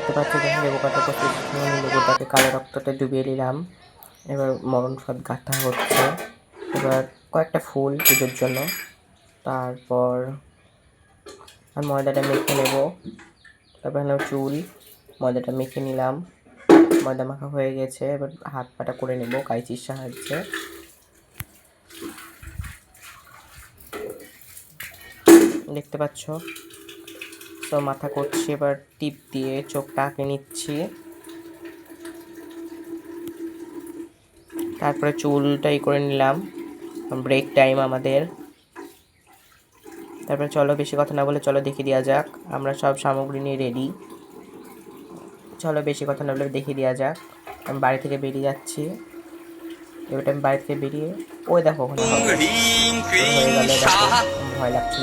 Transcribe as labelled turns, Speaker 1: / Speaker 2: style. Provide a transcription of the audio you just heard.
Speaker 1: দেখতে পাচ্ছি যে লেবু কাটা করতে লেবুটাকে কালো রক্ততে ডুবিয়ে নিলাম। এবার মরণ ফাঁদ গাঁথা হচ্ছে। এবার কয়েকটা ফুল পুজোর জন্য। তারপর আর ময়দাটা মেখে নেব। তারপর হলো চুল, ময়দাটা মেখে নিলাম। ময়দা মাখা হয়ে গেছে, এবার হাত পাটা করে নেব কাইচির সাহায্যে। দেখতে পাচ্ছ? তো মাথা করছি এবার টিপ দিয়ে চোখটা আঁকে নিচ্ছি। তারপরে চুলটাই করে নিলাম ব্রেক টাইম আমাদের। তারপরে চলো বেশি কথা না বলে চলো দেখিয়ে দেওয়া যাক আমরা সব সামগ্রী নিয়ে রেডি চলো বেশি কথা না বলে দেখিয়ে দেওয়া যাক আমি বাড়ি থেকে বেরিয়ে যাচ্ছি। এবার আমি বাড়ি থেকে বেরিয়ে ওই দেখো ওখানে। হয়ে দেখো ভয় লাগছিল